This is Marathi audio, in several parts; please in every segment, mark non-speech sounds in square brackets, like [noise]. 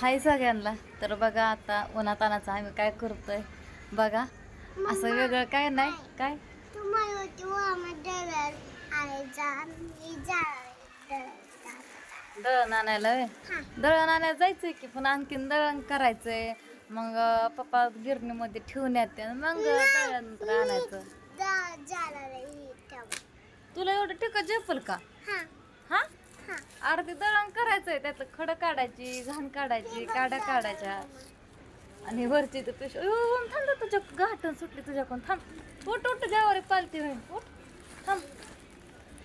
हाय सगळ्यांना. तर बघा आता उन्हातानाचं आम्ही काय करतोय. बघा असं वेगळं काय नाही. काय? दळण आणायला? हा. दळण आणायला जायचंय की पण आणखीन दळण करायचंय. मग पप्पा गिरणीमध्ये ठेवून येते मग दळण आणायचं. तुला एवढं टिकत झेपल का? हा? अर्धी दळण करायचंय त्यातलं खडं काढायची घाण काढायची काड्या काढायच्या. आणि वरची तर पिश थांब तुझ्या घाटण सुटली तुझ्याकडून थांब. उठ उठ ज्यावर पालती राहील उठ थांब.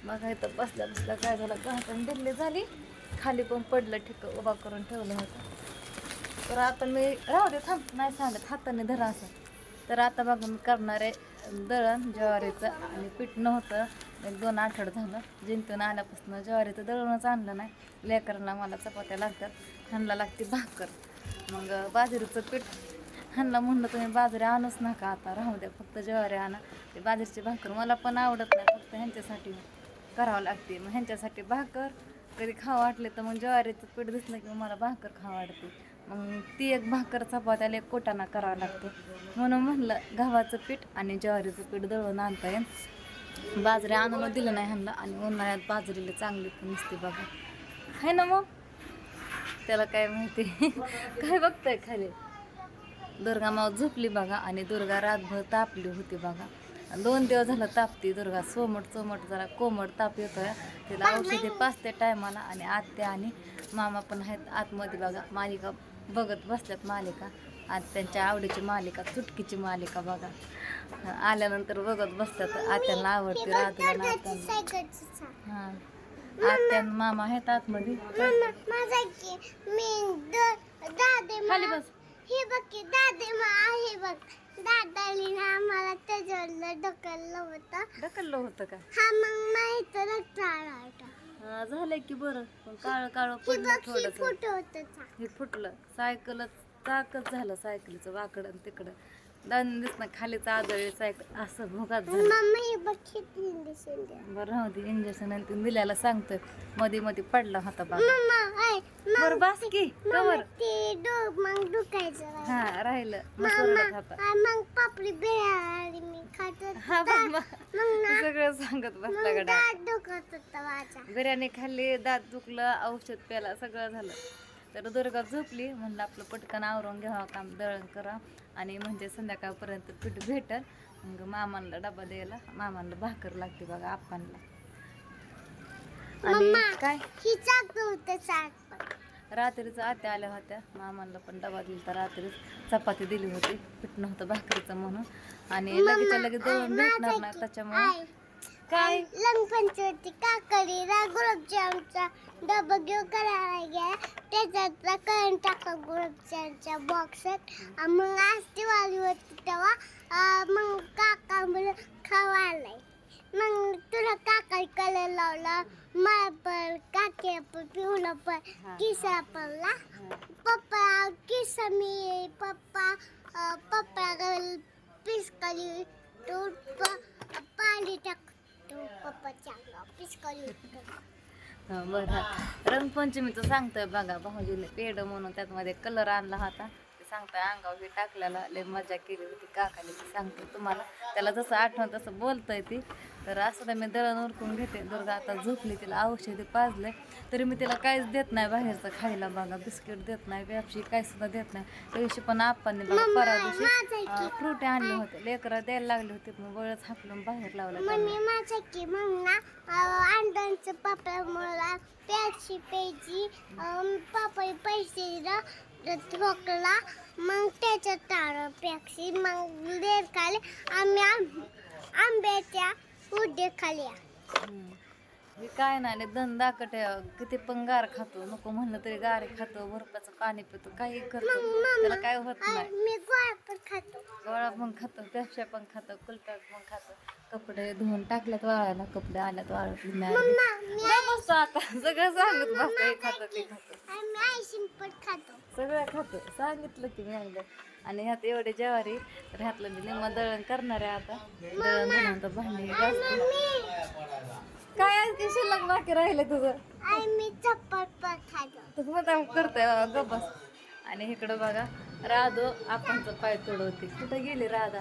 मग इथं बसल्या बसल्या काय झालं घाटण दिल्ली झाली. खाली पण पडलं ठिक उभा करून ठेवलं होतं. तर आता मी राहू दे थांब नाही सांगत हाताने धरा असं. तर आता बघा मी करणार आहे दळण ज्वारीचं आणि पीठ नव्हतं. एक दोन आठवड झालं. जिंतून आल्यापासून ज्वारीचं दळूनच आणलं नाही. लेकरांना मला चपात्या लागतात. ह्यांना लागते भाकर. मग बाजरीचं पीठ. ह्यांना म्हणलं तुम्ही बाजरी आणूच नका आता. राहू द्या फक्त ज्वारी आणा. ते बाजरीची भाकर मला पण आवडत नाही. फक्त ह्यांच्यासाठी करावं लागते. मग ह्यांच्यासाठी भाकर. कधी खावं वाटले तर मग ज्वारीचं पीठ दिसलं की मला भाकर खावं वाटते. मग ती एक भाकर चपात्याला एक कोटाना करावं लागतो. म्हणून म्हणलं गव्हाचं पीठ आणि ज्वारीचं पीठ दळून आणता येईल बाजरी आणून दिलं नाही ह्यांना आणि उन्हाळ्यात बाजरीला चांगली पण नसते बघा. आहे ना मग? त्याला काय माहिती? काय बघताय खाली? दुर्गा माव झोपली बघा आणि दुर्गा रातभर तापली होती बघा. आणि दोन दिवस झालं तापती दुर्गा. सोमट चोमट जरा कोमट ताप येतोय. तिला औषधे पाचते टायमाला आणि आत्या आणि मामा पण आहेत आतमध्ये बघा. मालिका बघत बसल्यात मालिका. आज त्यांच्या आवडीची मालिका चुटकीची मालिका बघा. आल्यानंतर बघत बसतात. आत्यांना आवडते सायकलची हां. आत्या आणि मामा आहेत आतमध्ये. खाली बस. हे बघ की दादे मा आहे बघ. दादानी आम्हाला त्याच्यावर ढकललं होतं. ढकललं होतं का? हा मग माहीत आला होता हा, झालंय की बरं. पण काळ काळ हे पडलं ही होतं हे फुटलं. सायकलच चाकच झालं सायकलीचं वाकडं आणि तिकडं. दन दिसणं खालीच आजळी सायकल असं भोगात झालं. बरं राहू दे इंजेक्शन आणि ते दिल्याला सांगतोय. मध्ये मध्ये पडला होता बा मम्मा ऐ बरं बस की कवर. मग दुखायचं. हा राहिलं मग होता. पापडी बिळाली मी खात. हा ना सगळं सांगत बसला गडा दुखत होता बिर्याणी खाल्ली दात दुखलं औषध प्याला सगळं झालं. तर दुर्गा झोपली. म्हणलं आपलं पटकन आवरून घ्यावं काम दळण करा. आणि म्हणजे संध्याकाळपर्यंत पीठ भेटल. मग मामांना डबा द्यायला. मामांना भाकर लागते बघा आप्पांना. आणि. काय? रात्रीचं आत्या आल्या होत्या. मामांना पण डबा दिला तर रात्रीच. चपाती दिली होती. पीठ नव्हतं भाकरीचं म्हणून. आणि लगेच लगेच दळण भेटणार नाही त्याच्यामुळे. काय? लंगपंचवती काकडीला गुलाबजामचा डबा घेऊन करायला गेला. त्याच्यातला करण टाका गुलाबजामच्या बॉक्सात मग आज दिवाळी होती तेव्हा मग काका मला खावायला मग तुला काका कलर लावला मला पण काकी पण पिवला पण. किसा पडला पप्पा किसा मी पप्पा पप्पा पिस्कली तो पाणी टाकतो पप्पाच्या पिस्कली बरं. रंगपंचमीचं सांगतोय बघा भाऊजीने पेड म्हणून त्यात मध्ये कलर आणला होता. ते सांगतोय अंगावर हे टाकलेला लय मजा केली होती. काकाने ते सांगतो तुम्हाला. त्याला जसं आठवण तसं बोलतोय ती. तर असं तर मी दळण उरकून घेते. दुर्गा आता झोपली तिला औषधी पाजले तरी मी तिला काहीच देत नाही बाहेरचं खायला बघा. बिस्किट देत नाही पेप्सी काही सुद्धा देत नाही. त्या दिवशी पण आप्पांनी बघा मम्मा, परवा माझं दिवशी फ्रूट आणले होते. लेकरं द्यायला लागले होते मग बळच हाकलून बाहेर लावलं मला प्याची प्यायची पप्पा पैसे ठोकला. मग त्याच्यात टाळ प्याक्षी मग लेर खाले. आम्ही आंब- आंब्याच्या हे काय नाही दन दाकट किती पण गार खातो नको म्हणलं तरी गार खातो बर्फाचं पाणी पितो काही करतो त्याला काय होत नाही. मी गोळा पण खातो. गोळा पण खातो पेप्स्या पण खातो कुलप्या पण खातो. कपडे धुवून टाकल्यात वाळायला कपडे आल्यात वाळत नाही मम्मा मी बसतो आता सगळं सांगत बसतो हे खातो ते खातो. आम्ही आईशिंग पण खातो. सगळं खातो सांगितलं की मी एकदा. आणि ह्यात एवढे ज्वारी तर ह्यातलं निम्मा दळण करणार आहे आता दळण झाल्यानंतर भांडी काय आणखी शिल्लक बाकी राहिलं तुझं? आई मी चप्पल पण खातो तू मुद्दाम करतोय गबस आणि इकडं बघा राधो आपणचं पाय तोडवते. कुठं गेली राधा?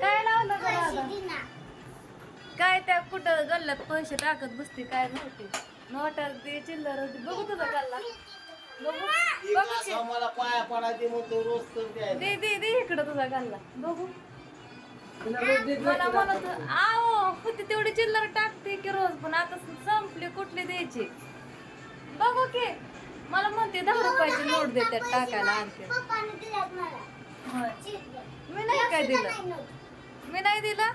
काय लावलं ग राधा? काय त्या कुठं गल्ल्यात पैसे टाकत बसते काय माहिती. नोटा ते चिल्लर होती. बघू तुझा गल्ला. बघू की. मला पाया पडायचे म्हणतो रोज तर. दे दे दे इकडं तुझा गल्ला बघू मला म्हणत आहो होती तेवढी चिल्लर टाकते की रोज पण आता संपली कुठली द्यायची बघू की मला म्हणते दहा रुपयाची नोट देते टाकायला आणते. चिरले. मी नाही काय दिलं. मी नाही दिला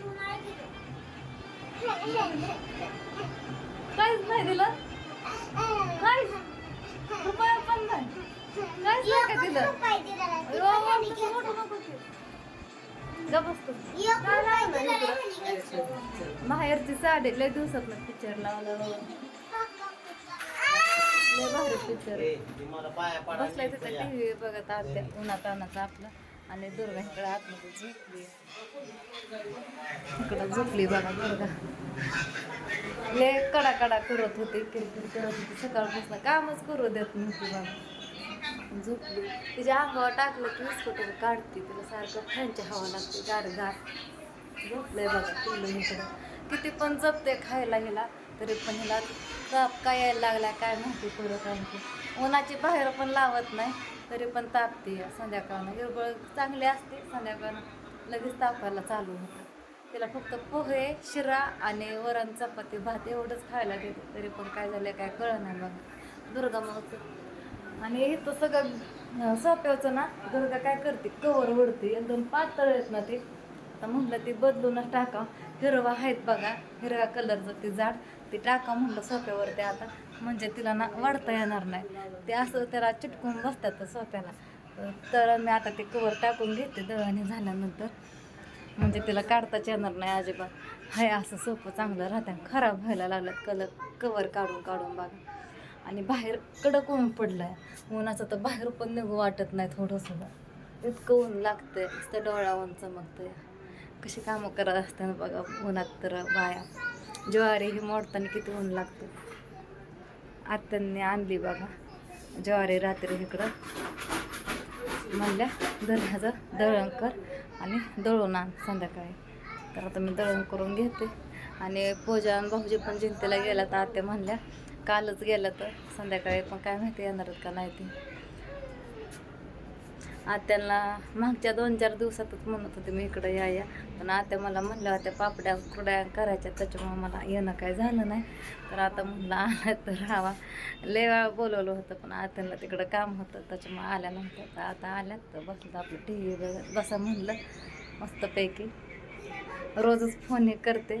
तू नाही दिलं. काहीच नाही दिलं [laughs] काहीच रुपया पण नाही. काहीच नाही का दिलं नको बसतो. साडी लय दिवसात पिक्चर लावला. लय भारी पिक्चर ए, पाया बसलाय तिथं टीव्ही बघत आत्या उन्हात तानाचं आपलं. आणि दुर्गा इकडे आतमध्ये झोपली इकडं झोपली बघा दुर्गा. ले कडा कडा करत होते किरकिर करत होती. सकाळपासून कामच करू देत नव्हती बघा. झोपली. तिच्या अंगावर टाकलं की विस्कटून काढते. तिला सारखं फॅनच्या हवा लागते. गार गार. झोपलंय बघा पिल्लू इकडं. किती पण जपते खायला गेला तरी पण हिला ताप काय यायला लागला काय माहिती परत आणखी. उन्हाची बाहेर पण लावत नाही. तरी पण तापते. संध्याकाळनं हिरबळ चांगली असते. संध्याकाळनं लगेच तापायला चालू होतं. तिला फक्त पोहे शिरा आणि वरण चपाती भात एवढंच खायला देते. तरी पण काय झालं काय कळ नाही बघा. दुर्गा मग आणि हे तर सगळं सोप्याचं ना? दुर्गा काय करते? कवर उडते एकदम पातळ आहेत ना ते. तर म्हटलं ते बदलूनच टाका हिरवा आहेत बघा. हिरव्या कलरचं ते झाड. ते टाका म्हणलं सोप्यावरती आता. म्हणजे तिला ना वाढता येणार नाही. ते असं त्याला चिटकून बसतात सोप्याला. तर मी आता ते कवर टाकून घेते दळणी झाल्यानंतर. म्हणजे तिला काढताच येणार नाही अजिबात. हाय असं सोपं चांगलं राहतं खराब व्हायला लागलं कलर कवर काढून काढून बघा. आणि बाहेर कडक ऊन पडलं आहे उन्हाचं तर बाहेर पण निघू वाटत नाही थोडंसं. इतकं ऊन लागतंय. नुसतं डोळा ऊन चमकतंय कशी कामं करत असताना बघा उन्हात तर बाया. ज्वारी ही मोडताना किती ऊन लागतं? आत्यांनी आणली बघा ज्वारी रात्री इकडं. म्हणल्या दळ्याचं दळण कर आणि दळून आण संध्याकाळी. तर आता मी दळण करून घेते. आणि पूजा आणि भाऊजी पण जिंतीला गेला तर आत्या म्हणल्या कालच गेलं तर संध्याकाळी पण काय माहिती येणार आहेत का नाही ते. आत्यांना मागच्या दोन चार दिवसातच म्हणत होते मी इकडं या या. पण आत्या मला म्हणल्या होत्या पापड्या कुड्या करायच्या त्याच्यामुळे मला येणं काय झालं नाही. तर आता म्हणलं आला तर राहावा लय वेळा बोलवलं होतं पण आत्यांना तिकडं काम होतं त्याच्यामुळे आल्या नव्हत्या. तर आता आल्यात तर बसलं आपलं टी व्ही बघत बसा म्हणलं मस्तपैकी. रोजच फोन हे करते.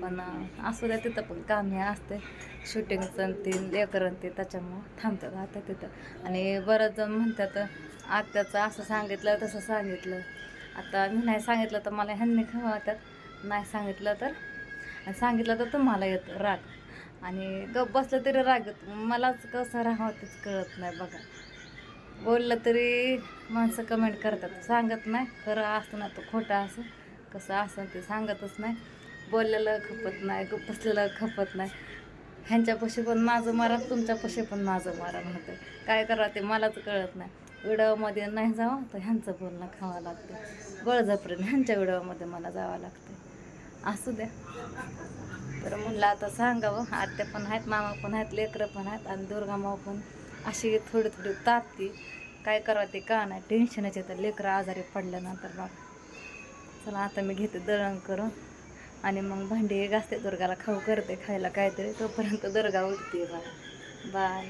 पण असू द्या तिथं पण काम हे असते शूटिंगचं ते लेकरं ते त्याच्यामुळं थांबतात आता तिथं. आणि बरंच जण म्हणतात आत्याचं असं सांगितलं तसं सांगितलं. आता मी नाही सांगितलं तर मला ह्यांनी खवळतात नाही सांगितलं तर? सांगितलं तर तुम्हाला येतं राग. आणि गप बसलं तरी राग येतो. मलाच कसं राहावं तेच कळत नाही बघा. बोललं तरी माणसं कमेंट करतात. सांगत नाही खरं असतं ना तो खोटं असं. कसं असं ते सांगतच नाही. बोललेलं खपत नाही गप्प बसलेलं खपत नाही. ह्यांच्यापाशी पण माझं मारा तुमच्यापाशी पण माझं मारा म्हणतं काय करा ते मलाच कळत नाही. व्हिडिओमध्ये नाही जावं तर ह्यांचं बोलणं खावं लागतं बळजबरीने ह्यांच्या व्हिडिओमध्ये मला जावं लागतं असू द्या. तर म्हणलं आता सांगावं आत्या पण आहेत मामा पण आहेत लेकरं पण आहेत आणि दुर्गामाव पण अशी थोडी थोडी तापती. काय करावं ते का नाही टेन्शनच येतं लेकरं आजारी पडल्यानंतर मग चला आता मी घेते दळण करून. आणि मग भांडी घासते दुर्गाला खाऊ करते खायला काहीतरी. तोपर्यंत दुर्गा उठते बाय बाय